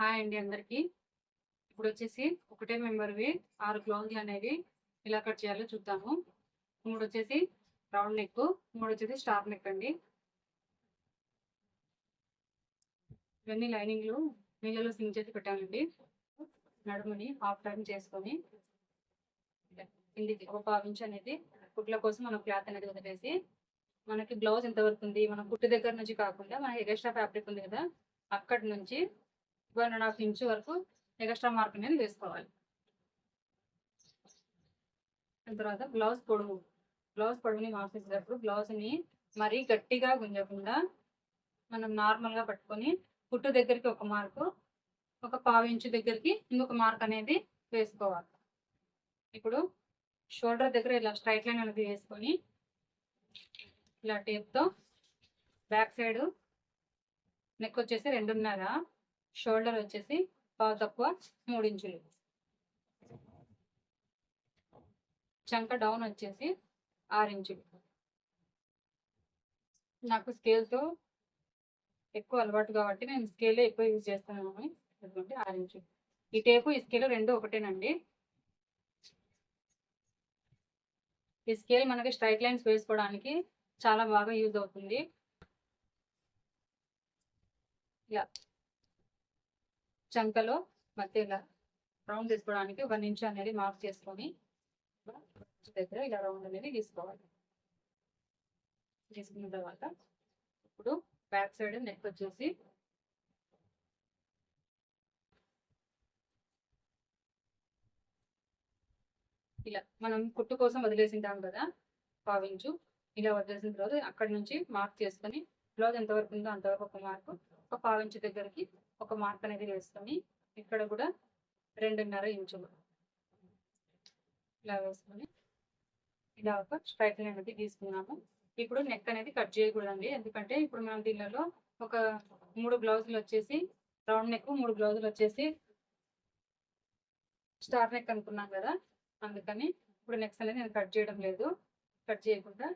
Hi అండి అందరికీ. ఇప్పుడు వచ్చేసి ఒకటే మెంబర్వి ఆరు బ్లౌజులు అనేవి ఎలా కట్ చేయాలో చూద్దాము. మూడు వచ్చేసి రౌండ్ నెక్ మూడు వచ్చేసి స్టార్ నెక్ అండి. ఇవన్నీ లైనింగ్లు నీళ్ళలో సింగ్ చేసి పెట్టాలండి నడుముని హాఫ్ టర్న్ చేసుకొని కిందికి ఒక పావు ఇంచ్ అనేది కుట్ల కోసం మనం క్లాత్ అనేది వదిలేసి మనకి బ్లౌజ్ ఎంత వరకు ఉంది? మన కుట్టు దగ్గర నుంచి కాకుండా మనకి ఎగస్ట్రా ఫ్యాబ్రిక్ ఉంది కదా అక్కడి నుంచి వన్ అండ్ హాఫ్ ఇంచ్ వరకు ఎక్స్ట్రా మార్క్ అనేది వేసుకోవాలి. దాని తర్వాత బ్లౌజ్ పొడవు బ్లౌజ్ పొడవుని మార్చేసేటప్పుడు బ్లౌజ్ని మరీ గట్టిగా గుంజకుండా మనం నార్మల్గా పట్టుకొని పుట్టు దగ్గరికి ఒక మార్కు ఒక పావు ఇంచు దగ్గరికి ఇంకొక మార్క్ అనేది వేసుకోవాలి. ఇప్పుడు షోల్డర్ దగ్గర ఇలా స్ట్రైట్ లైన్ అనేది వేసుకొని ఇలా టేప్తో బ్యాక్ సైడ్ నెక్ వచ్చేసి రెండున్నర షోల్డర్ వచ్చేసి పావు తక్కువ మూడు ఇంచులు. చంక డౌన్ వచ్చేసి ఆరు ఇంచులు. నాకు స్కేల్తో ఎక్కువ అలవాటు కాబట్టి నేను స్కేలే ఎక్కువ యూజ్ చేస్తాను ఎందుకంటే ఆరు ఇంచులు. ఈ టేపు ఈ స్కేల్ రెండు ఒకటేనండి. ఈ స్కేల్ మనకి స్ట్రైట్ లైన్స్ వేసుకోవడానికి చాలా బాగా యూజ్ అవుతుంది. ఇలా చంకలో మధ్యలో రౌండ్ తీసుకోవడానికి ఒక ఇంచు అనేది మార్క్ చేసుకొని దగ్గర ఇలా రౌండ్ అనేది తీసుకోవాలి. తీసుకున్న తర్వాత ఇప్పుడు బ్యాక్ సైడ్ నెక్ వచ్చేసి ఇలా మనం కుట్టు కోసం వదిలేసింటాం కదా పావించు ఇలా వదిలేసిన తర్వాత అక్కడి నుంచి మార్క్ చేసుకొని బ్లౌజ్ ఎంతవరకు ఉందో అంతవరకు ఒక మార్కు ఒక పావించు దగ్గరికి ఒక మార్క్ అనేది వేసుకొని ఇక్కడ కూడా రెండున్నర ఇంచులు. ఇలా వేసుకొని ఇలా ఒక స్ట్రైట్ లైన్ అనేది తీసుకున్నాము. ఇప్పుడు నెక్ అనేది కట్ చేయకూడదండి. ఎందుకంటే ఇప్పుడు మనం దీనిలో ఒక మూడు బ్లౌజులు వచ్చేసి రౌండ్ నెక్ మూడు బ్లౌజులు వచ్చేసి స్టార్ నెక్ అనుకున్నాం కదా అందుకని ఇప్పుడు నెక్స్ట్ అనేది నేను కట్ చేయడం లేదు. కట్ చేయకుండా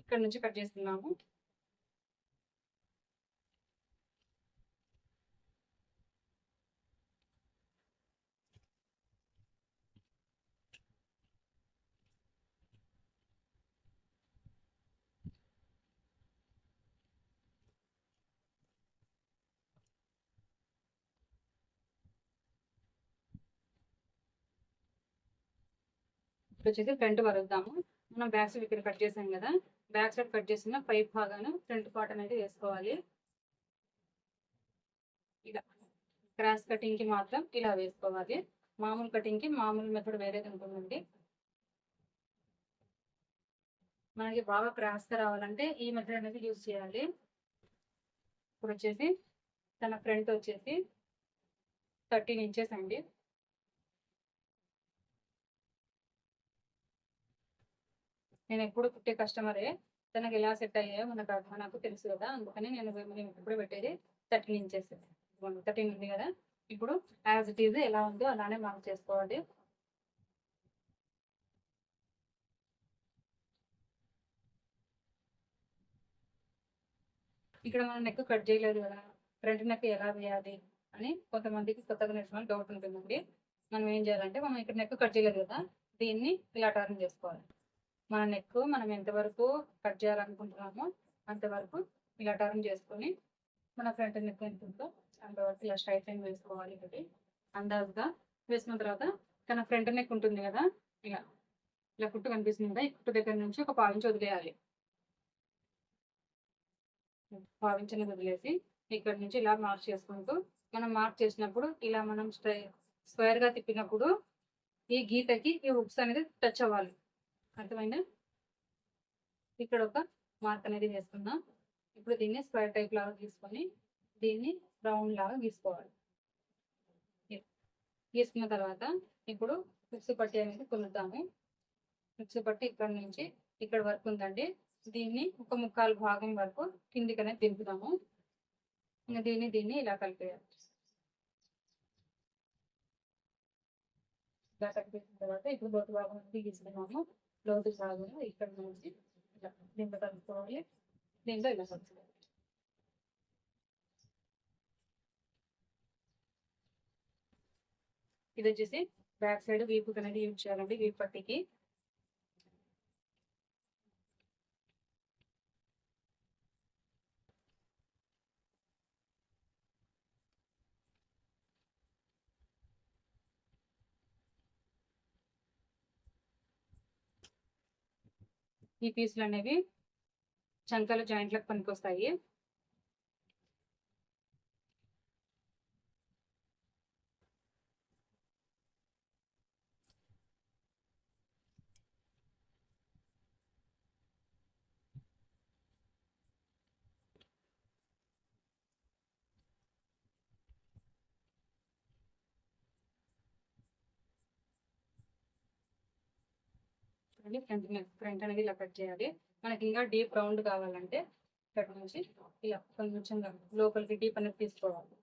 ఇక్కడ నుంచి కట్ చేస్తున్నాము. ఇప్పుడు వచ్చేసి ఫ్రంట్ వరుద్దాము. మనం బ్యాక్ సైడ్ ఇక్కడ కట్ చేసాం కదా బ్యాక్ సైడ్ కట్ చేసిన పైప్ భాగాను ఫ్రంట్ పార్ట్ అనేది వేసుకోవాలి. ఇలా క్రాస్ కటింగ్కి మాత్రం ఇలా వేసుకోవాలి. మామూలు కటింగ్కి మామూలు మెథడ్ వేరేది ఉంటుందండి. మనకి బాగా క్రాస్ రావాలంటే ఈ మెథడ్ అనేది యూజ్ చేయాలి. ఇప్పుడు వచ్చేసి తన ఫ్రంట్ వచ్చేసి థర్టీన్ ఇంచెస్ అండి. నేను ఎప్పుడు కుట్టే కస్టమరే తనకు ఎలా సెట్ అయ్యాయో మనకు నాకు తెలుసు కదా అందుకని నేను నేను ఎప్పుడు పెట్టేది థర్టీన్ ఇంచెస్. థర్టీన్ ఉంది కదా. ఇప్పుడు యాజ్ ఇట్ ఈజ్ ఎలా ఉందో అలానే మార్క్ చేసుకోవాలి. ఇక్కడ మనం నెక్ కట్ చేయలేదు కదా ఫ్రంట్ నెక్ ఎలా వేయాలి అని కొంతమందికి కొత్తగా నేర్చుకోవాలి డౌట్ ఉంటుందండి. మనం ఏం చేయాలంటే మనం ఇక్కడ నెక్ కట్ చేయలేదు కదా దీన్ని ఇలా టర్న్ చేసుకోవాలి. మన నెక్ మనం ఎంతవరకు కట్ చేయాలనుకుంటున్నామో అంతవరకు ఇలా టర్న్ చేసుకొని మన ఫ్రంట్ నెక్ ఎంత ఉందో అంతవరకు ఇలా స్ట్రైట్ లైన్ వేసుకోవాలి ఒకటి. అందాజుగా వేసుకున్న తర్వాత తన ఫ్రంట్ నెక్ ఉంటుంది కదా ఇలా ఇలా కుట్టు కనిపిస్తుంది కదా ఈ కుట్టు దగ్గర నుంచి ఒక పావించి వదిలేయాలి. పావించని వదిలేసి ఇక్కడ నుంచి ఇలా మార్క్ చేసుకుంటూ మనం మార్క్ చేసినప్పుడు ఇలా మనం స్ట్రై స్క్వేర్గా తిప్పినప్పుడు ఈ గీతకి ఈ హుక్స్ అనేది టచ్ అవ్వాలి. అర్థమైందా? ఇక్కడ ఒక మార్క్ అనేది వేసుకుందాం. ఇప్పుడు దీన్ని స్క్వేర్ టైప్ లాగా తీసుకొని దీన్ని రౌండ్ లాగా గీసుకోవాలి. గీసుకున్న తర్వాత ఇప్పుడు మిక్సీ పట్టి అనేది కొలుద్దాము. మిక్సీ పట్టి ఇక్కడ నుంచి ఇక్కడ వరకు ఉందండి. దీన్ని ఒక ముక్కాలు భాగం వరకు కిందికి అనేది దింపుదాము. ఇంకా దీన్ని దీన్ని ఇలా కలిపేయాలి. ఇలా కలిపేసిన తర్వాత ఇప్పుడు బొట్టు భాగం గీసుకున్నాము. లోతు భాగంలో ఇక్కడ నుంచి ఇలా నింబ కలుపుకోవాలి నిండా ఇలా కలుపుకోవాలి ఇది వచ్చేసి బ్యాక్ సైడ్ వీపు కనేది యూజ్ చేయాలండి వీపు పట్టికి. ఈ పీసులు అనేవి చంకల జాయింట్లకు పనికొస్తాయి. చూడండి ఫ్రంట్ ఫ్రంట్ అనేది ఇలా కట్ చేయాలి. మనకి ఇంకా డీప్ రౌండ్ కావాలంటే ఇక్కడ నుంచి ఇలా కొంచెం లోపలికి డీప్ అనేది తీసుకోవాలి.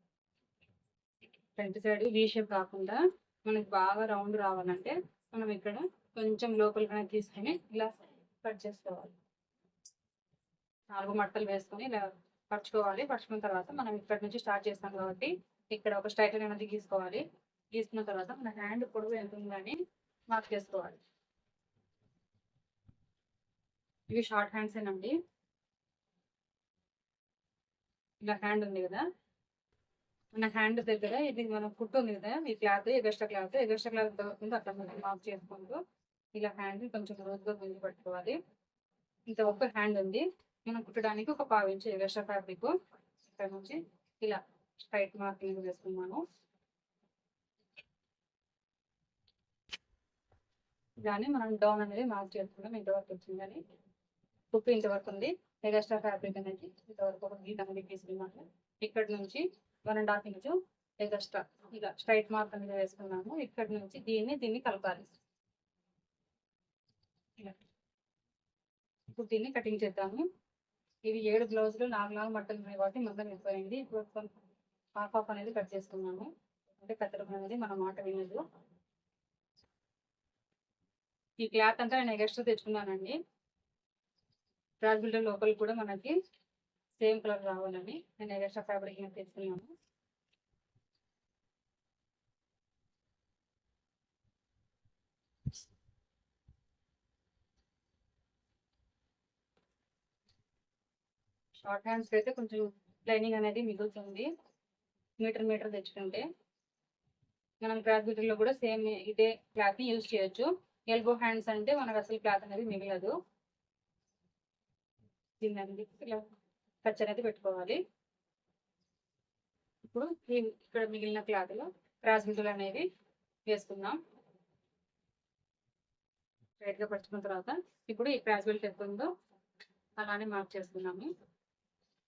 ఫ్రంట్ సైడ్ వీ షేప్ కాకుండా మనకి బాగా రౌండ్ రావాలంటే మనం ఇక్కడ కొంచెం లోపలికి అనేది తీసుకొని ఇలా కట్ చేసుకోవాలి. నాలుగు మట్టలు వేసుకొని ఇలా పరుచుకోవాలి. పరుచుకున్న తర్వాత మనం ఇక్కడ నుంచి స్టార్ట్ చేస్తాం కాబట్టి ఇక్కడ ఒక స్ట్రైట్ అనేది గీసుకోవాలి గీసుకున్న తర్వాత మన హ్యాండ్ పొడవు ఎంత ఉందని మార్క్ చేసుకోవాలి. ఇవి షార్ట్ హ్యాండ్స్ అండి ఇలా హ్యాండ్ ఉంది కదా. మన హ్యాండ్ దగ్గర ఇది మనం కుట్టు ఉంది కదా. ఈ cloth extra cloth extra cloth దొరుకుతుంది అట్లా మనం మార్క్ చేసుకుంటూ ఇలా హ్యాండ్ కొంచెం రోజుగా గుంజి పట్టుకోవాలి. ఇంత ఒక్క హ్యాండ్ ఉంది. మనం కుట్టడానికి ఒక పావించి ఎగస్ట్రా ఫ్యాబ్రిక్ ఇక్కడ నుంచి ఇలా స్ట్రైట్ మార్కింగ్ వేసుకున్నాను కానీ మనం డౌన్ అనేది మార్క్ చేసుకుంటాం ఇంతవరకు వచ్చిందని కుప్పి ఇంతవరకు ఉంది. ఎగస్ట్రా ఫ్యాబ్రిక్ అనేది ఇంతవరకు ఒక గీత అనేది తీసుకున్నాము ఇక్కడ నుంచి one and half inch extra ఇలా స్ట్రైట్ మార్క్ అనేది వేసుకున్నాము. ఇక్కడ నుంచి దీన్ని దీన్ని కలపాలి. ఇలా. ఇప్పుడు దీన్ని కటింగ్ చేద్దాము. ఇవి ఏడు బ్లౌజులు నాలుగు నాలుగు మట్టలు ఉన్నాయి కాబట్టి మొత్తం వెళ్ళిపోయింది ఇప్పుడు హాఫ్ హాఫ్ అనేది కట్ చేసుకున్నాము. అంటే కత్తెరం అనేది మన మాట వినదు. ఈ క్లాత్ అంతా నేను ఎగస్ట్రా తెచ్చుకున్నానండి. క్రాస్ బిల్డర్ లోపల కూడా మనకి సేమ్ కలర్ రావాలని నేను ఎగస్ట్రా ఫ్యాబ్రిక్ తెచ్చుకున్నాను షార్ట్ హ్యాండ్స్కి అయితే కొంచెం లైనింగ్ అనేది మిగులుతుంది. మీటర్ మీటర్ తెచ్చుకుంటే. మనం క్లాత్ బిల్డర్లో కూడా సేమ్ ఇదే క్లాత్ని యూజ్ చేయొచ్చు. ఎల్బో హ్యాండ్స్ అంటే మనకు అసలు క్లాత్ అనేది మిగలదు. దీన్ని అనేది ఇలా ఖర్చు అనేది పెట్టుకోవాలి. ఇప్పుడు ఈ ఇక్కడ మిగిలిన క్లాత్లో క్రాస్ బిల్లులు అనేవి వేసుకుందాం. గా పరుచుకున్న తర్వాత ఇప్పుడు ఈ క్రాస్ బెల్ట్ ఎంత ఉందో అలానే మార్క్ చేసుకున్నాము.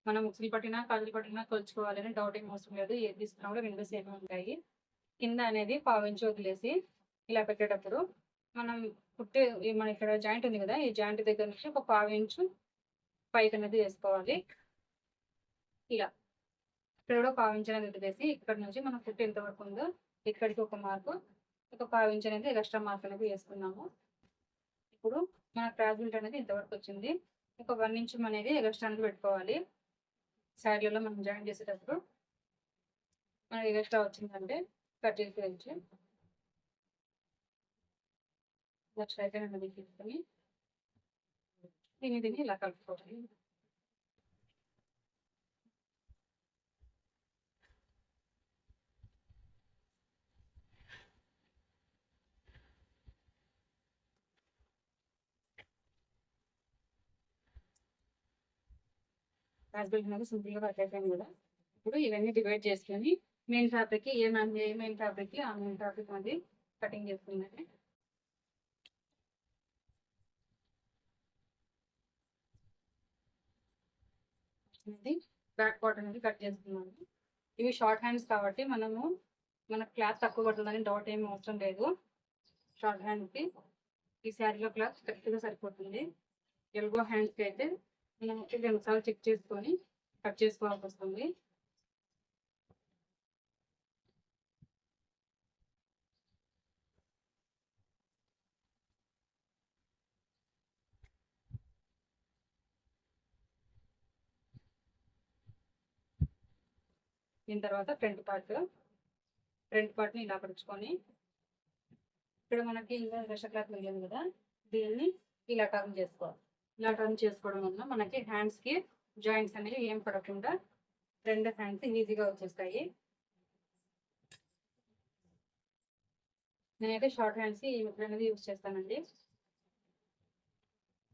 మనం ఉక్సులు పట్టినా కాజులు పట్టినా కొలుచుకోవాలని డౌట్ ఏం అవసరం లేదు. ఏది తీసుకున్నా కూడా రెండు సేమ్ ఉంటాయి. కింద అనేది పావించి వదిలేసి ఇలా పెట్టేటప్పుడు మనం పుట్టే మన ఇక్కడ జాయింట్ ఉంది కదా ఈ జాయింట్ దగ్గర నుంచి ఒక పావించు పైకి అనేది వేసుకోవాలి. ఇలా ఇక్కడ కూడా పావించి అనేది వదిలేసి ఇక్కడ నుంచి మనం ఫుట్ ఎంత వరకు ఉందో ఇక్కడికి ఒక మార్కు ఒక పావించి అనేది ఎక్స్ట్రా మార్క్ అనేది వేసుకున్నాము. ఇప్పుడు మన క్రాస్ బిల్ట్ అనేది ఇంతవరకు వచ్చింది. ఒక వన్ ఇంచ్ అనేది ఎక్స్ట్రా అనేది పెట్టుకోవాలి. సైడ్లలో మనం జాయిన్ చేసేటప్పుడు మనకి ఎక్స్ట్రా వచ్చిందంటే కట్ చేసి నెక్స్ట్ అయితే తీసుకొని దీన్ని దీన్ని ఇలా కలుపుకోవాలి రాస్బెల్ అనేది సింపుల్గా కట్ అయిపోయింది కదా ఇప్పుడు ఇవన్నీ డివైడ్ చేసుకొని మెయిన్ ఫ్యాబ్రిక్ ఏ ఏ మెయిన్ ఫ్యాబ్రిక్ ఆ మెయిన్ ఫ్యాబ్రిక్ అనేది కటింగ్ చేసుకుందండి అనేది బ్యాక్ పార్ట్ అనేది కట్ చేసుకున్నాము ఇవి షార్ట్ హ్యాండ్స్ కాబట్టి మనము మన క్లాత్ తక్కువ పడుతుందని డౌట్ ఏమి అవసరం లేదు. షార్ట్ హ్యాండ్కి ఈ శారీలో క్లాత్ కరెక్ట్గా సరిపోతుంది. ఎల్గో హ్యాండ్స్కి అయితే మనం రెండు చెక్ చేసుకొని కట్ చేసుకోవాల్సి వస్తుంది. దీని తర్వాత ఫ్రంట్ పార్ట్ ఫ్రంట్ పార్ట్ని ఇలా పరుచుకొని ఇక్కడ మనకి ఇంకా దశ క్లాత్ మిగిలింది కదా దీన్ని ఇలా టర్న్ చేసుకోవాలి. ఇలా టర్న్ చేసుకోవడం వల్ల మనకి హ్యాండ్స్కి జాయింట్స్ అనేవి ఏం పడకుండా రెండు హ్యాండ్స్ ఈజీగా వచ్చేస్తాయి. నేనైతే షార్ట్ హ్యాండ్స్ ఈ మెథడ్ అనేది యూజ్ చేస్తానండి.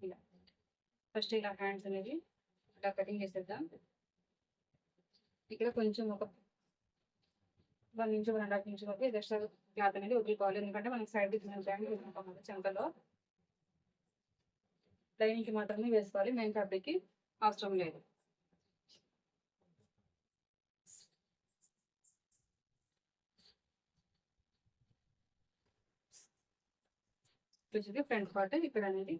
ఇలా. ఫస్ట్ ఇలా హ్యాండ్స్ అనేది ఇలా కటింగ్ చేసేద్దాం. ఇక్కడ కొంచెం ఒక one inch one and half inch వరకు ఎక్స్ట్రా క్లాత్ అనేది వదులుకోవాలి. ఎందుకంటే మనకి సైడ్ బ్యాండ్ ఉంటాం చెంకలో లైనింగ్కి మాత్రమే వేసుకోవాలి. మెయిన్ ఫ్యాబ్రిక్కి అవసరం లేదు. ఫ్రంట్ పార్ట్ ఇక్కడ అనేది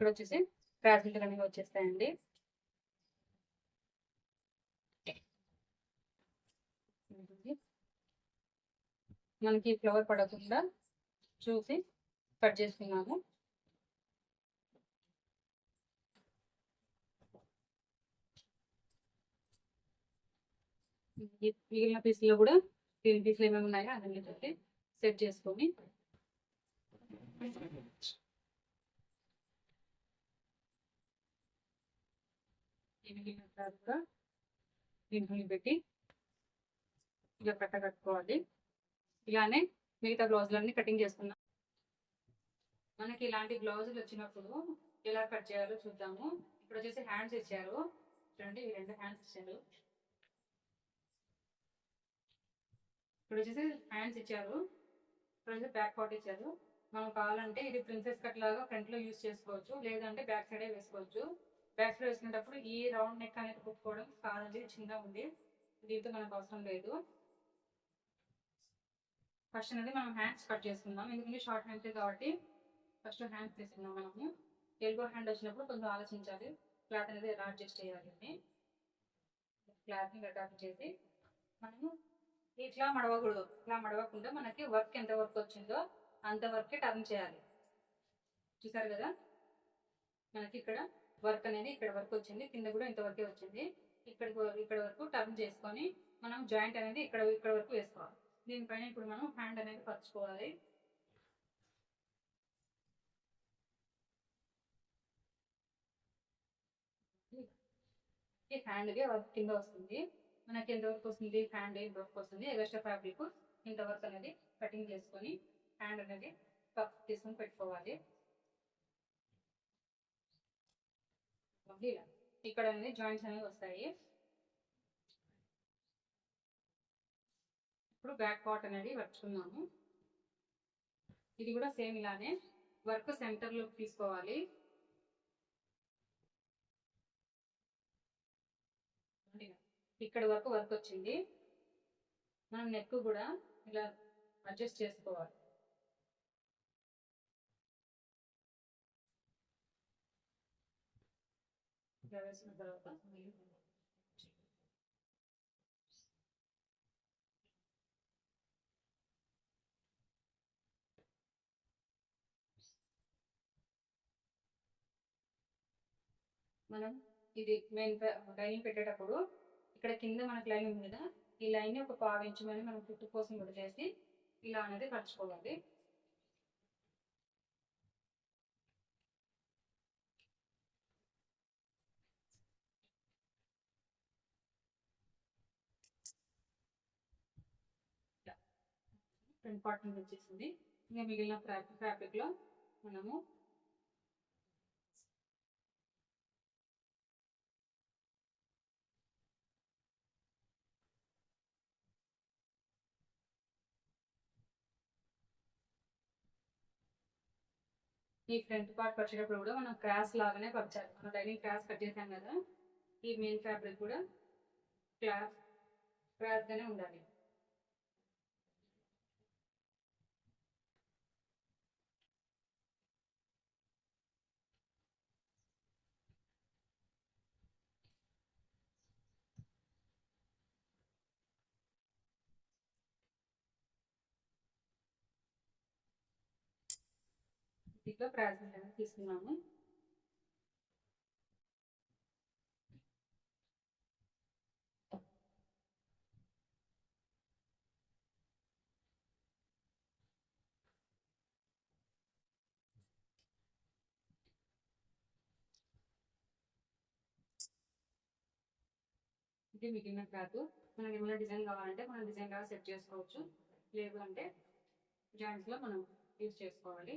ఇక్కడ వచ్చేసి ఫ్యాబ్రిక్ అనేవి వచ్చేస్తాయండి. మనకి ఫ్లవర్ పడకుండా చూసి కట్ చేసుకున్నాము. మిగిలిన పీసులో కూడా దీని పీసులు ఏమేమి ఉన్నాయో అదన్నీ పెట్టి సెట్ చేసుకొని ఈ తర్వాత పెట్టి ఇలా కట్ట కట్టుకోవాలి. ఇలానే మిగతా బ్లౌజులన్నీ కటింగ్ చేసుకున్నాం మనకి ఇలాంటి బ్లౌజులు వచ్చినప్పుడు ఎలా కట్ చేయాలో చూద్దాము. ఇప్పుడు వచ్చేసి హ్యాండ్స్ ఇచ్చారు. చూడండి ఈ రెండు హ్యాండ్స్ ఇచ్చారు. ఇప్పుడు వచ్చేసి హ్యాండ్స్ ఇచ్చారు. ఇప్పుడు వచ్చేసి బ్యాక్ పార్ట్ ఇచ్చారు. మనం కావాలంటే ఇది ప్రిన్సెస్ కట్ లాగా ఫ్రంట్లో యూస్ చేసుకోవచ్చు. లేదంటే బ్యాక్ సైడే వేసుకోవచ్చు. బ్యాక్ వేసుకునేటప్పుడు ఈ రౌండ్ నెక్ అనేది కుట్టుకోవడం కాదండి చిన్నగా ఉంది. దీంతో మనకు అవసరం లేదు. ఫస్ట్ అనేది మనం హ్యాండ్స్ కట్ చేసుకుందాం. ఎందుకంటే షార్ట్ హ్యాండ్స్ కాబట్టి ఫస్ట్ హ్యాండ్స్ తీసుకుందాం మనము. ఎల్బో హ్యాండ్ వచ్చినప్పుడు కొంచెం ఆలోచించాలి. క్లాత్ అనేది ఎలా అడ్జస్ట్ చేయాలి అని. క్లాత్ని అటాచ్ చేసి మనము ఇట్లా మడవకూడదు. ఇట్లా మడవకుండా మనకి వర్క్ ఎంత వర్క్ వచ్చిందో అంత వర్కే టర్న్ చేయాలి. చూసారు కదా? మనకి ఇక్కడ వర్క్ అనేది ఇక్కడ వరకు వచ్చింది. కింద కూడా ఇంతవరకే వచ్చింది. ఇక్కడ ఇక్కడ వరకు టర్న్ చేసుకొని మనం జాయింట్ అనేది ఇక్కడ ఇక్కడ వరకు వేసుకోవాలి. దీనిపైన ఇప్పుడు మనం హ్యాండ్ అనేది పరుచుకోవాలి. ఈ హ్యాండ్కి వర్క్ కింద వస్తుంది. మనకి ఎంతవరకు వస్తుంది? హ్యాండ్ ఎంతవరకు వస్తుంది? ఎగస్ట్రా ఫ్యాబ్రిక్ ఇంతవరకు అనేది కటింగ్ చేసుకొని హ్యాండ్ అనేది కప్ తీసుకొని పెట్టుకోవాలి. ఇలా ఇక్కడ అనేది జాయింట్స్ అనేవి వస్తాయి. ఇప్పుడు బ్యాక్ పార్ట్ అనేది పరుచుకున్నాము ఇది కూడా సేమ్ ఇలానే వర్క్ సెంటర్లోకి తీసుకోవాలి. ఇక్కడ వరకు వర్క్ వచ్చింది. మనం నెక్ కూడా ఇలా అడ్జస్ట్ చేసుకోవాలి. వేసిన తర్వాత మనం ఇది మెయిన్ లైనింగ్ పెట్టేటప్పుడు ఇక్కడ కింద మనకి లైన్ ఉంది కదా ఈ లైన్ ఒక పావు ఇంచు మనం కుట్టు కోసం వదిలేసి ఇలా అనేది కలుచుకోవాలి ఫ్రంట్ పార్ట్ నుంచి వచ్చేసింది. ఇంకా మిగిలిన ఫ్యాబ్రిక్లో మనము ఈ ఫ్రంట్ పార్ట్ పరిచేటప్పుడు కూడా మనం క్రాస్ లాగానే పరచాలి. మనం లైనింగ్ క్రాస్ కట్ చేసాం కదా ఈ మెయిన్ ఫ్యాబ్రిక్ కూడా క్లాస్ క్రాస్గానే ఉండాలి. దీంట్లో ప్రాసెస్ తీసుకున్నాము. ఇది మిగిలిన క్లాత్ మనకి ఏమైనా డిజైన్ కావాలంటే మనం డిజైన్ లాగా సెట్ చేసుకోవచ్చు. లేదు అంటే జాయింట్స్లో మనం యూజ్ చేసుకోవాలి.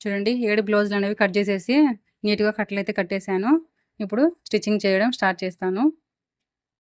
చూడండి ఏడు బ్లౌజులు అనేవి కట్ చేసేసి నీట్గా కట్టలు అయితే కట్టేశాను ఇప్పుడు స్టిచ్చింగ్ చేయడం స్టార్ట్ చేస్తాను.